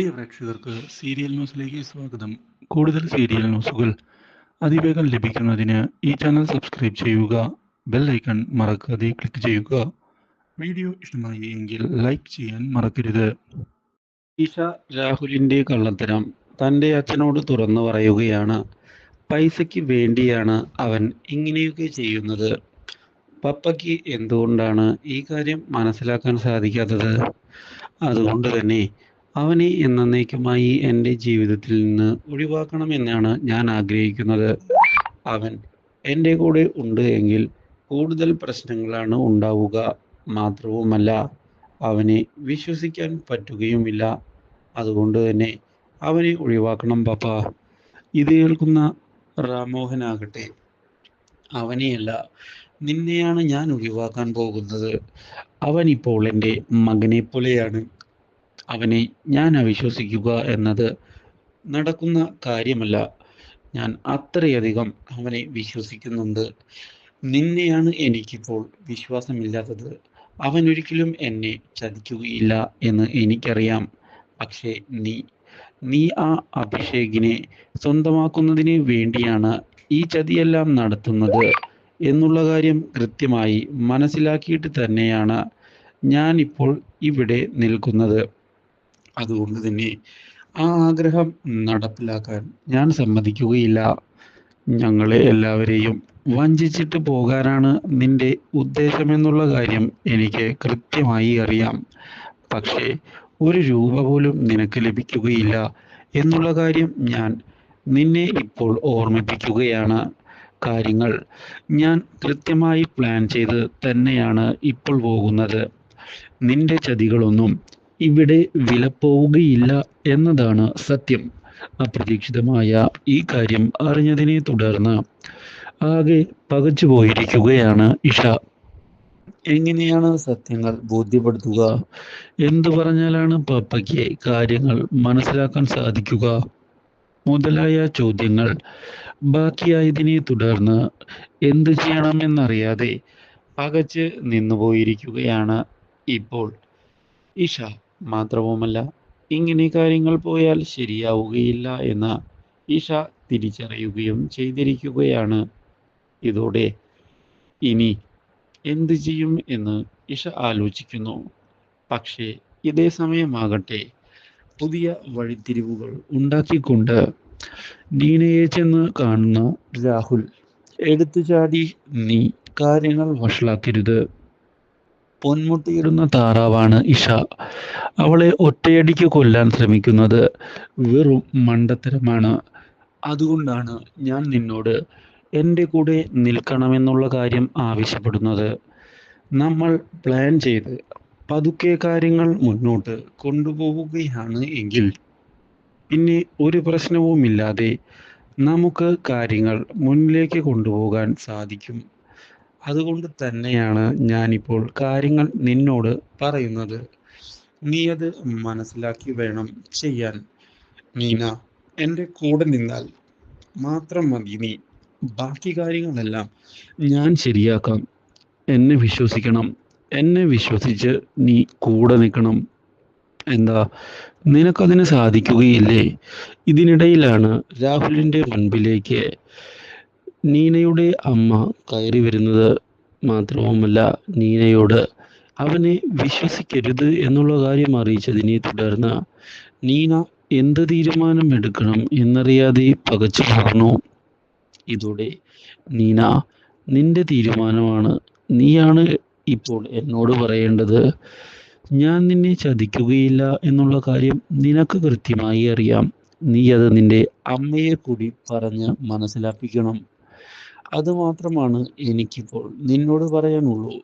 പ്രിയ പ്രേക്ഷകർക്ക് സീരിയൽ ന്യൂസിലേക്ക് സ്വാഗതം. കൂടുതൽ സീരിയൽ ന്യൂസുകൾ അതിവേഗം ലഭിക്കുന്നതിന് ഈ ചാനൽ സബ്സ്ക്രൈബ് ചെയ്യുക ബെൽ ഐക്കൺ മറക്കാതെ ക്ലിക്ക് ചെയ്യുക. വീഡിയോ ഇഷ്ടമായി എങ്കിൽ ലൈക്ക് ചെയ്യാൻ മറക്കരുത്. ഈഷ രാഹുലിന്റെ കള്ളത്തരം തന്റെ അച്ഛനോട് തുറന്നു പറയുകയാണ്. പൈസയ്ക്ക് വേണ്ടിയാണ് അവൻ ഇങ്ങനെയൊക്കെ ചെയ്യുന്നത്. പപ്പയ്ക്ക് എന്തുകൊണ്ടാണ് ഈ കാര്യം മനസ്സിലാക്കാൻ സാധിക്കാത്തത്? അതുകൊണ്ട് തന്നെ അവനെ എന്നേക്കുമായി എന്റെ ജീവിതത്തിൽ നിന്ന് ഒഴിവാക്കണമെന്നാണ് ഞാൻ ആഗ്രഹിക്കുന്നത്. അവൻ എന്റെ കൂടെ ഉണ്ട് എങ്കിൽ കൂടുതൽ പ്രശ്നങ്ങളാണ് ഉണ്ടാവുക മാത്രവുമല്ല അവനെ വിശ്വസിക്കാൻ പറ്റുകയുമില്ല. അതുകൊണ്ട് തന്നെ അവനെ ഒഴിവാക്കണം പപ്പ. ഇത് കേൾക്കുന്ന റാമോഹനാകട്ടെ. അവനെയല്ല നിന്നെയാണ് ഞാൻ ഒഴിവാക്കാൻ പോകുന്നത്. അവൻ ഇപ്പോൾ എന്റെ മകനെ പോലെയാണ് അവനെ ഞാൻ അവിശ്വസിക്കുക എന്നത് നടക്കുന്ന കാര്യമല്ല. ഞാൻ അത്രയധികം അവനെ വിശ്വസിക്കുന്നുണ്ട്. നിന്നെയാണ് എനിക്കിപ്പോൾ വിശ്വാസമില്ലാത്തത്. അവൻ ഒരിക്കലും എന്നെ ചതിക്കുകയില്ല എന്ന് എനിക്കറിയാം. പക്ഷേ നീ നീ ആ അഭിഷേകിനെ സ്വന്തമാക്കുന്നതിന് വേണ്ടിയാണ് ഈ ചതിയെല്ലാം നടത്തുന്നത് എന്നുള്ള കാര്യം കൃത്യമായി മനസ്സിലാക്കിയിട്ട് തന്നെയാണ് ഞാനിപ്പോൾ ഇവിടെ നിൽക്കുന്നത്. അതുകൊണ്ട് തന്നെ ആ ആഗ്രഹം നടപ്പിലാക്കാൻ ഞാൻ സമ്മതിക്കുകയില്ല. ഞങ്ങളെ എല്ലാവരെയും വഞ്ചിച്ചിട്ട് പോകാനാണ് നിന്റെ ഉദ്ദേശമെന്നുള്ള കാര്യം എനിക്ക് കൃത്യമായി അറിയാം. പക്ഷേ ഒരു രൂപ പോലും നിനക്ക് ലഭിക്കുകയില്ല എന്നുള്ള കാര്യം ഞാൻ നിന്നെ ഇപ്പോൾ ഓർമ്മിപ്പിക്കുകയാണ്. കാര്യങ്ങൾ ഞാൻ കൃത്യമായി പ്ലാൻ ചെയ്ത് തന്നെയാണ് ഇപ്പോൾ പോകുന്നത്. നിന്റെ ചതികളൊന്നും ഇവിടെ വിലപ്പോവുകയില്ല എന്നതാണ് സത്യം. അപ്രതീക്ഷിതമായ ഈ കാര്യം അറിഞ്ഞതിനെ തുടർന്ന് ആകെ പകച്ചു പോയിരിക്കുകയാണ് ഇഷ. എങ്ങനെയാണ് സത്യങ്ങൾ ബോധ്യപ്പെടുത്തുക? എന്തു പറഞ്ഞാലാണ് പാപ്പയ്ക്ക് കാര്യങ്ങൾ മനസ്സിലാക്കാൻ സാധിക്കുക? മുതലായ ചോദ്യങ്ങൾ ബാക്കിയായതിനെ തുടർന്ന് എന്തു ചെയ്യണമെന്നറിയാതെ പകച്ച് നിന്നുപോയിരിക്കുകയാണ് ഇപ്പോൾ ഇഷ. മാത്രവുമല്ല ഇങ്ങനെ കാര്യങ്ങൾ പോയാൽ ശരിയാവുകയില്ല എന്ന് ഇഷ തിരിച്ചറിയുകയും ചെയ്തിരിക്കുകയാണ്. ഇതോടെ ഇനി എന്തു ചെയ്യും എന്ന് ഇഷ ആലോചിക്കുന്നു. പക്ഷേ ഇതേ സമയമാകട്ടെ പുതിയ വഴിത്തിരിവുകൾ ഉണ്ടാക്കിക്കൊണ്ട് ദീനയെ ചെന്ന് കാണുന്ന രാഹുൽ എടുത്തു ചാടി നീ കാര്യങ്ങൾ വഷളാക്കരുത്. പൊന്മുട്ടിയിടുന്ന താറാവാണ് ഇഷ. അവളെ ഒറ്റയടിക്ക് കൊല്ലാൻ ശ്രമിക്കുന്നത് വെറും മണ്ടത്തരമാണ്. അതുകൊണ്ടാണ് ഞാൻ നിന്നോട് എന്റെ കൂടെ നിൽക്കണമെന്നുള്ള കാര്യം ആവശ്യപ്പെടുന്നത്. നമ്മൾ പ്ലാൻ ചെയ്ത് പതുക്കെ കാര്യങ്ങൾ മുന്നോട്ട് കൊണ്ടുപോവുകയാണ് എങ്കിൽ. പിന്നെ ഒരു പ്രശ്നവുമില്ലാതെ നമുക്ക് കാര്യങ്ങൾ മുന്നിലേക്ക് കൊണ്ടുപോകാൻ സാധിക്കും. അതുകൊണ്ട് തന്നെയാണ് ഞാനിപ്പോൾ കാര്യങ്ങൾ നിന്നോട് പറയുന്നത്. നീ അത് മനസ്സിലാക്കി വേണം ചെയ്യാൻ. നീന എന്റെ കൂടെ നിന്നാൽ മാത്രം മതി നീ. ബാക്കി കാര്യങ്ങളെല്ലാം ഞാൻ ശരിയാക്കാം. എന്നെ വിശ്വസിക്കണം. എന്നെ വിശ്വസിച്ച് നീ കൂടെ നിൽക്കണം. എന്താ? നിനക്കതിന് സാധിക്കുകയില്ലേ? ഇതിനിടയിലാണ് രാഹുലിന്റെ മുൻപിലേക്ക് നീനയുടെ അമ്മ കയറി വരുന്നത് മാത്രവുമല്ല നീനയോട് അവനെ വിശ്വസിക്കരുത് എന്നുള്ള കാര്യം അറിയിച്ചതിനെ തുടർന്ന് നീന എന്ത് തീരുമാനം എടുക്കണം എന്നറിയാതെ പകച്ചു പോകുന്നു ഇതോടെ നീന നിന്റെ തീരുമാനമാണ്. നീയാണ് ഇപ്പോൾ എന്നോട് പറയേണ്ടത്. ഞാൻ നിന്നെ ചതിക്കുകയില്ല എന്നുള്ള കാര്യം നിനക്ക് കൃത്യമായി അറിയാം. നീ അത് നിന്റെ അമ്മയെ കൂടി പറഞ്ഞ് മനസ്സിലാപ്പിക്കണം. അതുമാത്രമാണ് എനിക്കിപ്പോൾ നിന്നോട് പറയാനുള്ളൂ.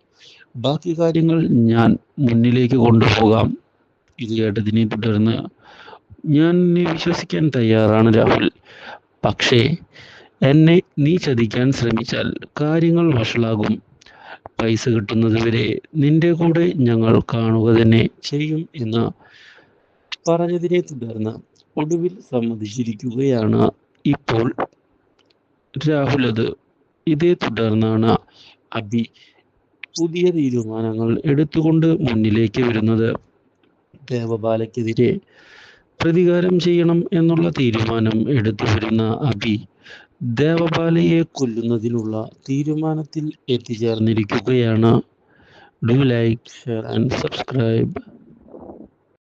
ബാക്കി കാര്യങ്ങൾ ഞാൻ മുന്നിലേക്ക് കൊണ്ടുപോകാം. ഇത് കേട്ടതിനെ തുടർന്ന് ഞാൻ നിന്നെ വിശ്വസിക്കാൻ തയ്യാറാണ് രാഹുൽ. പക്ഷേ എന്നെ നീ ചതിക്കാൻ ശ്രമിച്ചാൽ കാര്യങ്ങൾ വഷളാകും. പൈസ കിട്ടുന്നത് വരെ നിന്റെ കൂടെ ഞങ്ങൾ കാണുക തന്നെ ചെയ്യും എന്ന് പറഞ്ഞതിനെ തുടർന്ന് ഒടുവിൽ സമ്മതിച്ചിരിക്കുകയാണ് ഇപ്പോൾ രാഹുൽ അത്. ഇതേ തുടർന്നാണ് അബി പുതിയ തീരുമാനങ്ങൾ എടുത്തുകൊണ്ട് മുന്നിലേക്ക് വരുന്നത്. ദേവബാലയ്ക്കെതിരെ പ്രതികാരം ചെയ്യണം എന്നുള്ള തീരുമാനം എടുത്തു വരുന്ന അബി ദേവപാലയെ കൊല്ലുന്നതിനുള്ള തീരുമാനത്തിൽ എത്തിച്ചേർന്നിരിക്കുകയാണ്. Do like share and subscribe